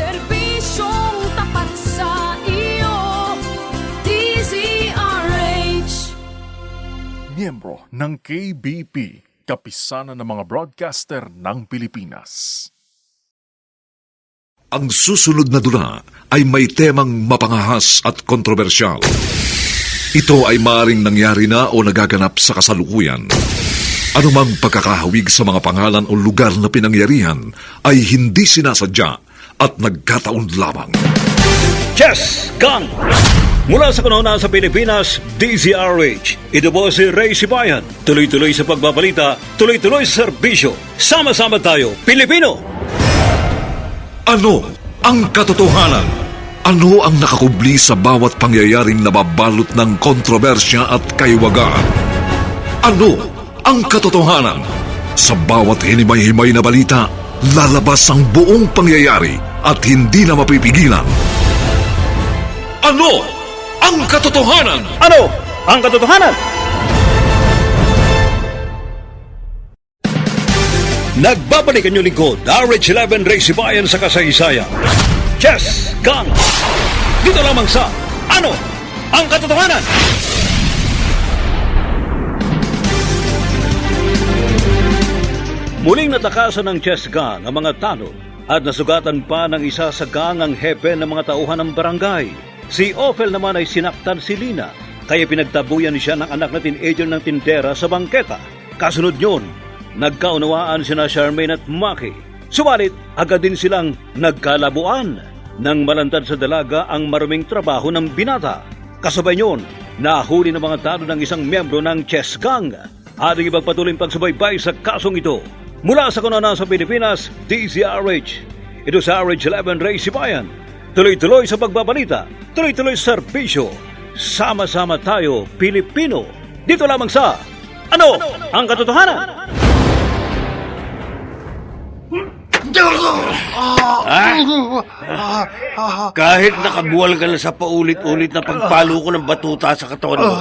Serbisyong tapat sa iyo DZRH Miyembro ng KBP, kapisanan ng mga broadcaster ng Pilipinas. Ang susunod na dula ay may temang mapangahas at kontrobersyal. Ito ay maring nangyari na o nagaganap sa kasalukuyan. Anumang pagkakahawig sa mga pangalan o lugar na pinangyarihan ay hindi sinasadya at nagkataon lamang. Chess Gang! Mula sa kanuna sa Pilipinas, DZRH. Ito po si Ray Sibayan. Tuloy-tuloy sa pagbabalita, tuloy-tuloy sa serbisyo. Sama-sama tayo, Pilipino! Ano ang katotohanan? Ano ang nakakubli sa bawat pangyayaring nababalot ng kontrobersya at kaiwagaan? Ano ang katotohanan? Sa bawat hinimay-himay na balita, lalabas ang buong pangyayari at hindi na mapipigilan. Ano ang katotohanan? Ano ang katotohanan? Nagbabalik ang lingkod, RH11 Ray Sibayan sa kasaysayan. Chess Gang! Dito lamang sa Ano ang katotohanan? Muling natakasan ng chess gang ang mga tanod at nasugatan pa ng isa sa gang ang hepe ng mga tauhan ng barangay. Si Ophel naman ay sinaktan si Lina kaya pinagtabuyan siya ng anak na teenager ng tindera sa bangketa. Kasunod yun, nagkaunawaan sina Charmaine at Maki. Subalit, agad din silang nagkalabuan nang malantad sa dalaga ang maruming trabaho ng binata. Kasabay yun, nahuli ng mga talo ng isang miyembro ng chess gang. Ating ipagpatuloy pagsubaybay sa kasong ito. Mula sa kanana sa Pilipinas, DZRH. Ito sa RH11 Ray Sibayan. Tuloy-tuloy sa pagbabalita, tuloy-tuloy sa serbisyo. Sama-sama tayo, Pilipino. Dito lamang sa Ano ang katotohanan? Kahit nakabuwal ka na sa paulit-ulit na pagpalo ko ng batuta sa katawan mo,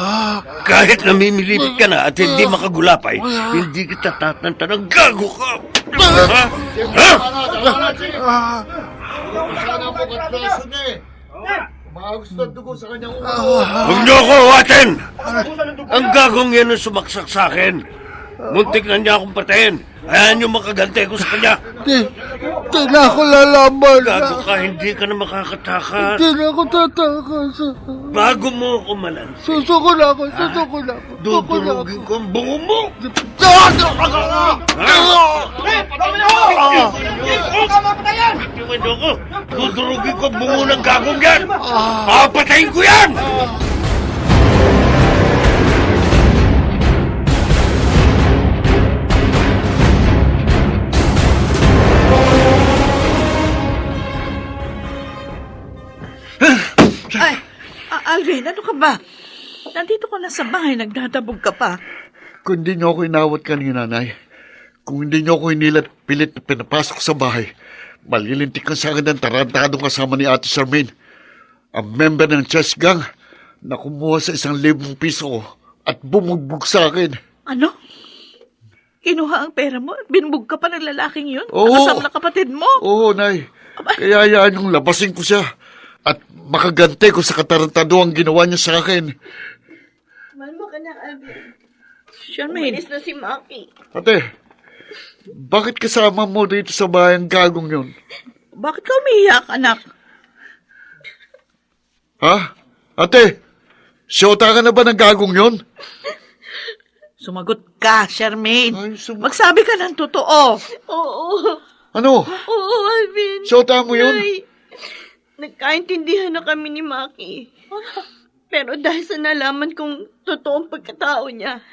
kahit namimilipit ka na at hindi makagulapay, hindi kita tatanta ng gago ka! Ha? Ha? Huwag niyo ako atin! Ang gagong yan ang sumaksak sa akin. Muntik na niya akong patayin. Ayan yung makagante ko sa kanya. Di, di na ako lalaban. Gago ka, hindi ka na makakatakas. Di na ako tatakas. Bago mo ako malansi, Susuko na ako, susuko na ako. Na ako. dudurugin ko ang bungo mo. Tumendo ko, dudurugin ko ang bungo ng gagong yan. Papatayin ko yan! Ay, Alvin, ano ka ba? Nandito ka na sa bahay, nagdadabog ka pa. Kung hindi niyo ako inawat kanina, Nay, kung hindi niyo ako inilat pilit na pinapasok sa bahay, malilintik ka sa akin ng tarantadong kasama ni Ate Charmaine. Ang member ng chess gang na kumuha sa isang libong piso at bumugbog sa akin. Ano? Kinuha ang pera mo at binubog ka pa ng lalaking yun? Oo. Nakasama na kapatid mo? Oo, Nay. Kaya yan yung labasin ko siya at makagante ko sa katarantado ang ginawa niya sa akin. Malmo ka na, Alvin. Charmaine, Umalis na si Maki. Ate, bakit kasama mo dito sa bahay ang gagong yun? bakit ka umiiyak, anak? Ha? Ate, siyota ka na ba ng gagong yun? Sumagot ka, Charmaine. Ay, sum- Magsabi ka ng totoo. Oo. Ano? Oo, Alvin. Siyota mo yun? Nay, nagkaintindihan na kami ni Maki. Pero dahil sa nalaman kong totoong pagkatao niya,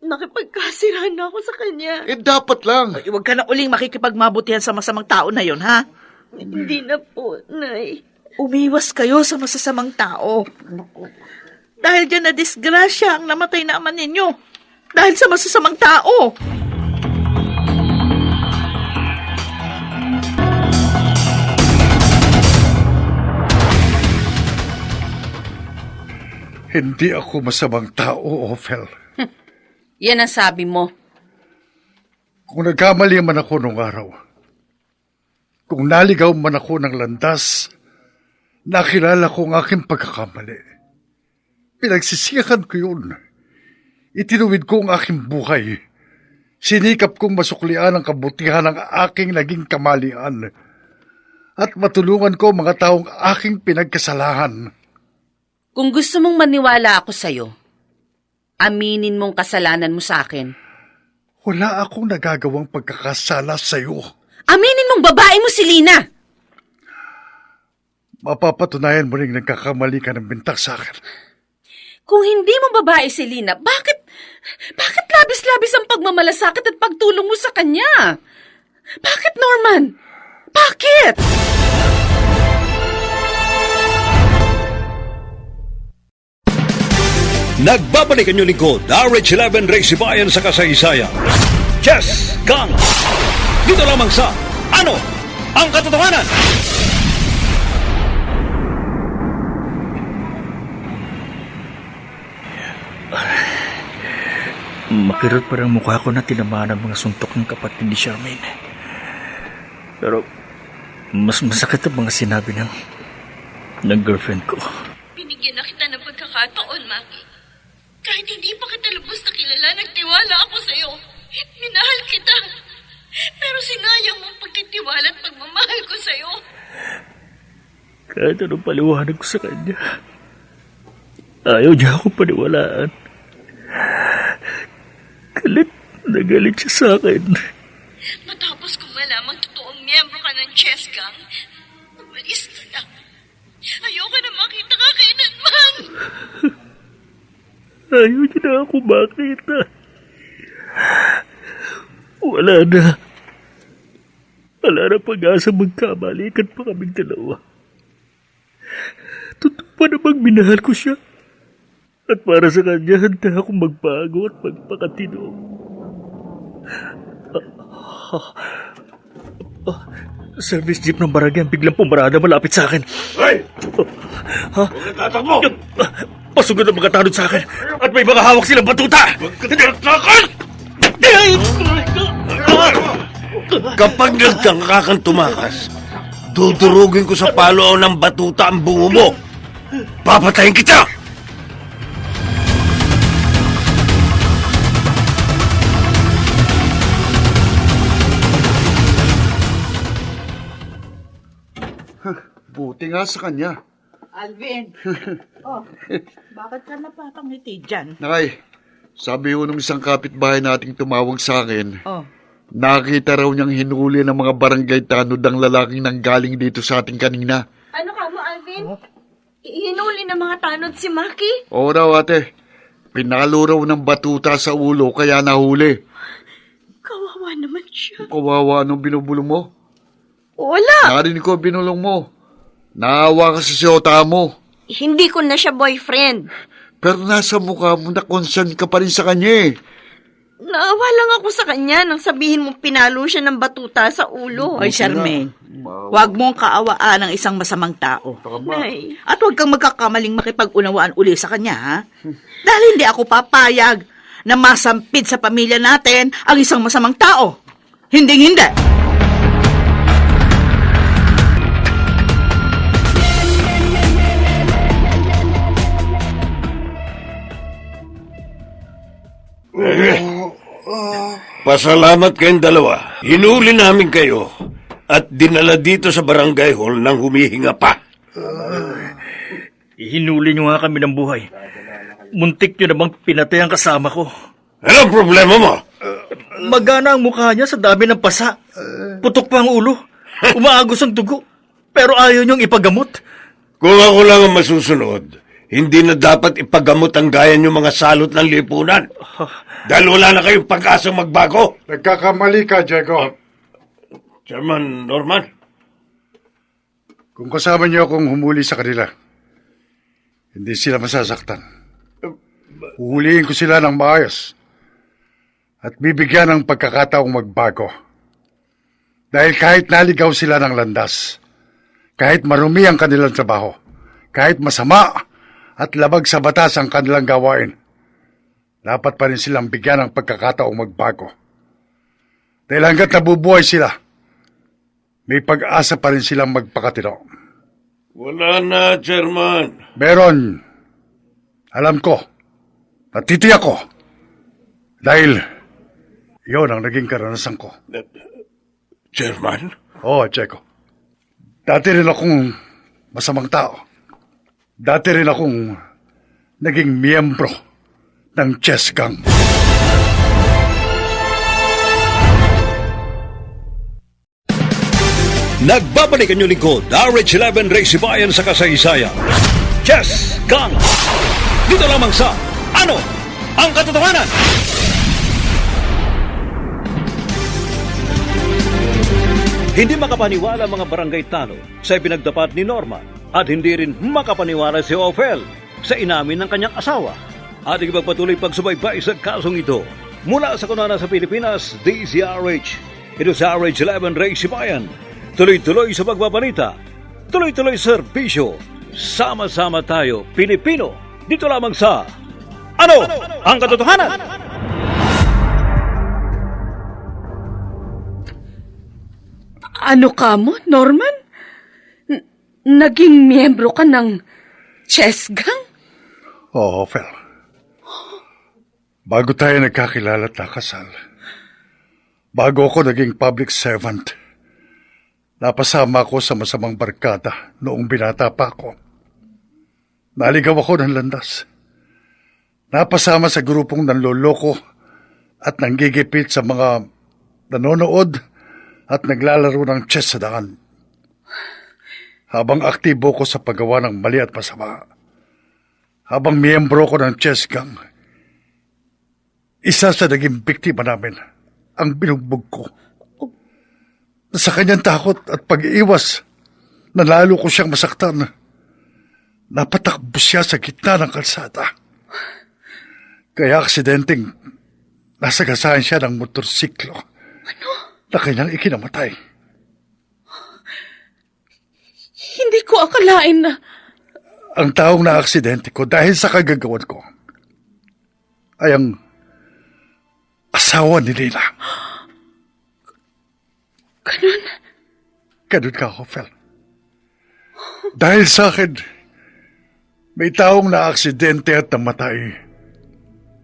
nakipagkasirahan na ako sa kanya. Eh, dapat lang. Ay, Huwag ka na uling makikipagmabutihan sa masamang tao na yon, ha? Hindi na po, Nay. Umiwas kayo sa masasamang tao. Dahil dyan na disgrasya ang namatay na ama ninyo. Dahil sa masasamang tao. Hindi ako masamang tao, Ophel. Yan ang sabi mo. Kung nagkamali man ako nung araw, Kung naligaw man ako ng landas, nakilala ko ang aking pagkakamali. Pinagsisiyakan ko yun. Itinuwid ko ang aking buhay. Sinikap kong masuklian ang kabutihan ng aking naging kamalian. At matulungan ko mga taong aking pinagkasalahan. Kung gusto mong maniwala ako sa'yo, aminin mong kasalanan mo sa akin. Wala akong nagagawang pagkakasala sa iyo. Aminin mong babae mo si Lina! Mapapatunayan mo rin nagkakamali ka ng bintak sa akin. Kung hindi mo babae si Lina, bakit, bakit labis-labis ang pagmamalasakit at pagtulong mo sa kanya? Bakit, Norman? Bakit? Nagbabalik ang lingkod, RH11 Race Bayan sa kasaysayan. Chess Gang! Dito lamang sa Ano ang Katotohanan? Makirot pa rin ang mukha ko na tinamaan ng mga suntok ng kapatid ni Charmaine. Pero, mas masakit ang mga sinabi ng, ng girlfriend ko. Binigyan na kita ng pagkakataon, Maki. Kahit hindi pa kita lubos na kilala, nagtiwala ako sa'yo. Minahal kita. Pero sinayang mo pagtitiwala at pagmamahal ko sa'yo. Kahit anong paliwanag ko sa kanya, ayaw niya akong paniwalaan. Galit na galit siya sa akin. Ayaw niya na ako makita. Wala na. Wala na pag-asa magkamalikan pa kaming dalawa. Totoo pa namang minahal ko siya. At para sa kanya, handa akong magbago at magpakatino. Ah, ah, ah, service jeep ng barangay ang biglang pumarada malapit sa akin. Hoy! Ha? Huwag kang tatakbo! Pasugod ang mga tanod sa akin at may mga hawak silang batuta! Tatakot! Kapag nagtangka kang tumakas, dudurugin ko sa palo ng batuta ang bungo mo. Papatayin kita! Buti nga sa kanya. Alvin. oh, bakit ka napapangiti dyan? Nay, sabi ho nung isang kapitbahay nating tumawag sa akin, Oh, nakita raw niyang hinuli ng mga barangay tanod ang lalaking nanggaling dito sa ating kanina. Ano ka mo, Alvin? Hinuli ng mga tanod si Maki? Oo raw ate, pinalo raw ng batuta sa ulo kaya nahuli. Kawawa naman siya. Kawawa anong binubulong mo? Wala. Narinig ko binulong mo. Naawa ka sa siyota mo. Hindi ko na siya boyfriend. Pero nasa mukha mo na concern ka pa rin sa kanya eh. Naawa lang ako sa kanya nang sabihin mo pinalo siya ng batuta sa ulo. Oy, Charmaine, huwag mong kaawaan ng isang masamang tao. Nay, At huwag kang magkakamaling makipag-unawaan uli sa kanya, ha? Dahil hindi ako papayag na masampid sa pamilya natin ang isang masamang tao. Hinding hindi. Pasalamat kayong dalawa. Hinuli namin kayo at dinala dito sa barangay hall nang humihinga pa. Hinuli niyo nga kami ng buhay. Muntik niyo namang pinatay ang kasama ko. Ano problema mo? Magana ang mukha niya sa dami ng pasa. Putok pa ang ulo. Umaagos ang dugo. Pero ayaw niyong ipagamot. Kung ako lang ang masusunod, hindi na dapat ipagamot ang gaya niyong mga salot ng lipunan. Dahil wala na kayong pag-asang magbago. Nagkakamali ka, Diego. Chairman Norman, Kung kasama niyo akong humuli sa kanila, hindi sila masasaktan. Huhulihin ko sila ng maayos at bibigyan ng pagkakataong magbago. Dahil kahit naligaw sila ng landas, kahit marumi ang kanilang trabaho, kahit masama at labag sa batas ang kanilang gawain, dapat pa rin silang bigyan ng pagkakataong magbago. Dahil hanggat nabubuhay sila, may pag-asa pa rin silang magpakatino. Wala na, Chairman. Meron. Alam ko. Natitiyak ko. Dahil, yon ang naging karanasan ko. Chairman? Oo, Checo. Dati rin akong masamang tao. Dati rin akong naging miyembro ng chess gang. Nagbabalik ang lingkod, RH11 Ray Sibayan sa kasaysayan. Chess Gang! Dito lamang sa Ano ang Katotohanan? Hindi makapaniwala mga barangay tano sa ipinagdapat ni Norman at hindi rin makapaniwala si Ophel sa inamin ng kanyang asawa. Ating magpatuloy pagsubaybay sa kasong ito. Mula sa kunana sa Pilipinas, DZRH. Ito sa RH11 Ray Sibayan. Tuloy-tuloy sa pagbabalita. Tuloy-tuloy serbisyo. Sama-sama tayo, Pilipino. Dito lamang sa Ano ang Katotohanan? Ano ka mo, Norman? Naging miyembro ka ng chess gang? Oo, Fel. Bago tayo nagkakilala at nakasal, bago ako naging public servant, napasama ako sa masamang barkada noong binata pa ako. Naligaw ako ng landas. Napasama sa grupong nanloloko at nanggigipit sa mga nanonood at naglalaro ng chess sa daan. Habang aktibo ko sa paggawa ng mali at masama, habang miyembro ko ng chess gang, isa sa naging biktima namin ang binugbog ko. Sa kanyang takot at pag-iwas, nalalo ko siyang masaktan. Napatakbo siya sa gitna ng kalsada. Kaya aksidenteng nasagasaan siya ng motorsiklo na kanyang ikinamatay. Hindi ko akalain na Ang taong na aksidente ko dahil sa kagagawan ko ay ang asawa ni Lina. ganun. Ganun ka, Hoffel. Dahil sa akin, may taong na aksidente at namatay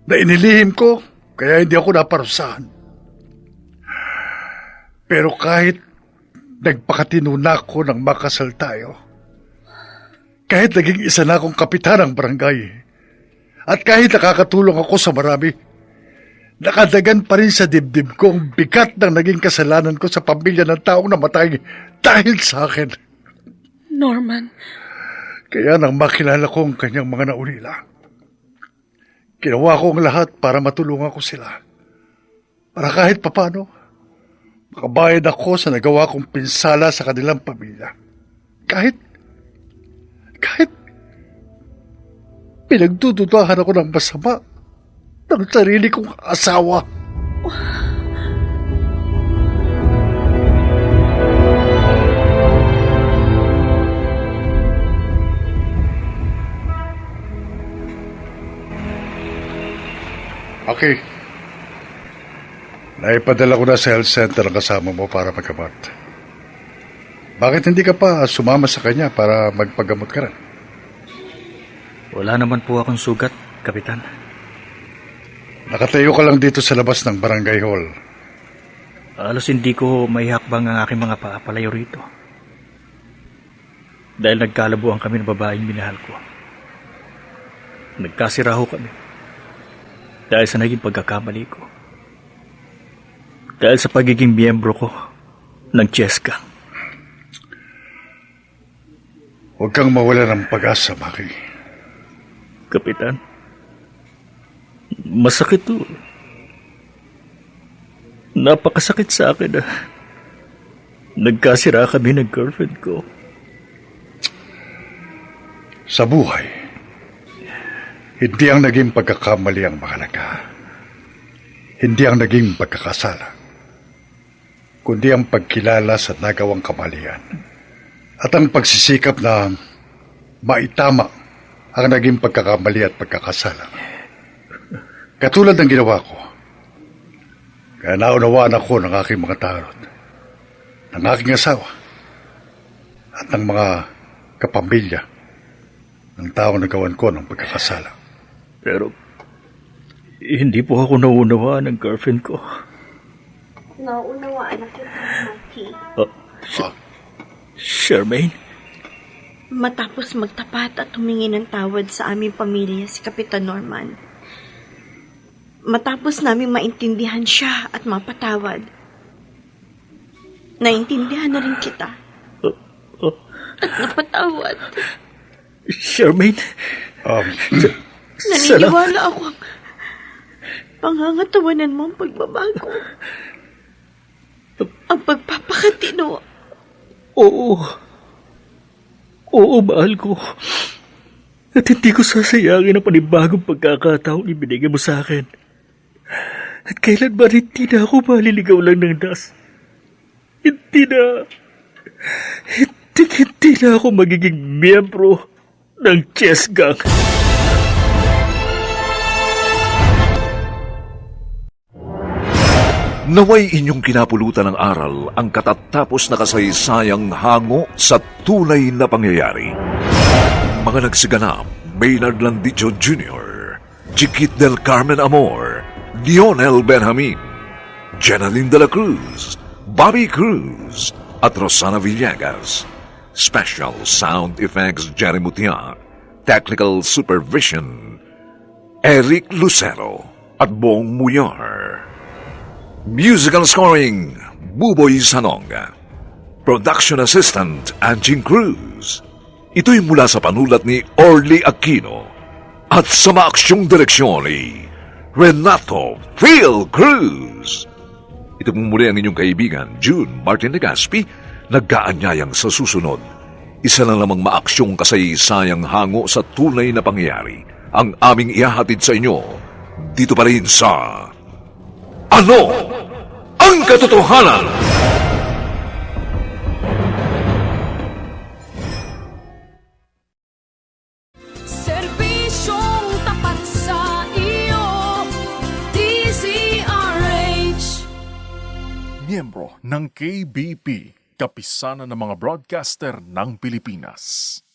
na inilihim ko kaya hindi ako naparusahan. Pero kahit nagpakatino na ako nang makasal tayo, kahit naging isa na akong kapitan ng barangay, at kahit nakakatulong ako sa marami, nakadagan pa rin sa dibdib ko ang bigat ng naging kasalanan ko sa pamilya ng taong namatay dahil sa akin. Norman, Kaya nang makilala ko ang kanyang mga naulila, ginawa ko ang lahat para matulungan ko sila. Para kahit papano, makabayad ako sa nagawa kong pinsala sa kanilang pamilya. Kahit, kahit pinagdududahan ako ng masama ng sarili kong asawa. Okay. Naipadala ko na sa health center ang kasama mo para magkamot. Bakit hindi ka pa sumama sa kanya para magpagamot ka rin? Wala naman po akong sugat, Kapitan. Nakatayo ka lang dito sa labas ng barangay hall. Alos hindi ko may hakbang ang aking mga paa palayo rito. Dahil nagkalabuan kami ng babaeng minahal ko. Nagkasiraho kami. Dahil sa naging pagkakamali ko. Dahil sa pagiging miyembro ko ng chess gang. Huwag kang mawala ng pag-asa, Maki. Kapitan, masakit to. Napakasakit sa akin na nagkasira kami ng girlfriend ko. Sa buhay, hindi ang naging pagkakamali ang mahalaga. Hindi ang naging pagkakasala. Kundi ang pagkilala sa nagawang kamalian. At ang pagsisikap na maitama ang naging pagkakamali at pagkakasala. Katulad ng ginawa ko. Kaya naunawaan ako ng aking mga tarot. ng aking asawa at ng mga kapamilya ng tao na gawan ko ng pagkakasala. Pero, hindi po ako naunawaan ng girlfriend ko. Nauunawaan na kita, Mikey. Oh, Sh- Charmaine? Matapos magtapat at humingi ng tawad sa aming pamilya si Kapitan Norman. Matapos namin maintindihan siya at mapatawad. Naintindihan na rin kita. Oh, At napatawad. Charmaine? Um, Naniniwala ako ang pangangatawanan mo ang pagbabago. Ang pagpapakatino. Oo. Oo, mahal ko. At hindi ko sasayangin ang panibagong pagkakataong ibinigay mo sa akin. At kailan ba hindi na ako maliligaw lang ng das? Hindi na... Hindi, hindi na ako magiging miyembro ng chess gang. Naway inyong kinapulutan ng aral ang katatapos na kasaysayang hango sa tunay na pangyayari. Mga nagsiganap, Maynard Landicho Jr., Chiquit del Carmen Amor, Lionel Benjamin, Jenaline de la Cruz, Bobby Cruz, at Rosana Villegas. Special Sound Effects Jerry Mutia, Technical Supervision, Eric Lucero, at Bong Muyar. Musical scoring, Buboy Sanonga. Production Assistant, Anjing Cruz. Ito'y mula sa panulat ni Orly Aquino. At sa maaksyong direksyon ni Renato Phil Cruz. Ito pong muli ang inyong kaibigan, June Martin Legaspi, nagkaanyayang sa susunod. Isa na namang maaksyong kasaysayang hango sa tunay na pangyayari ang aming ihahatid sa inyo dito pa rin sa ano ang katotohanan? Serbisyong tapat sa iyo. DZRH. Miyembro ng KBP, kapisanan ng mga broadcaster ng Pilipinas.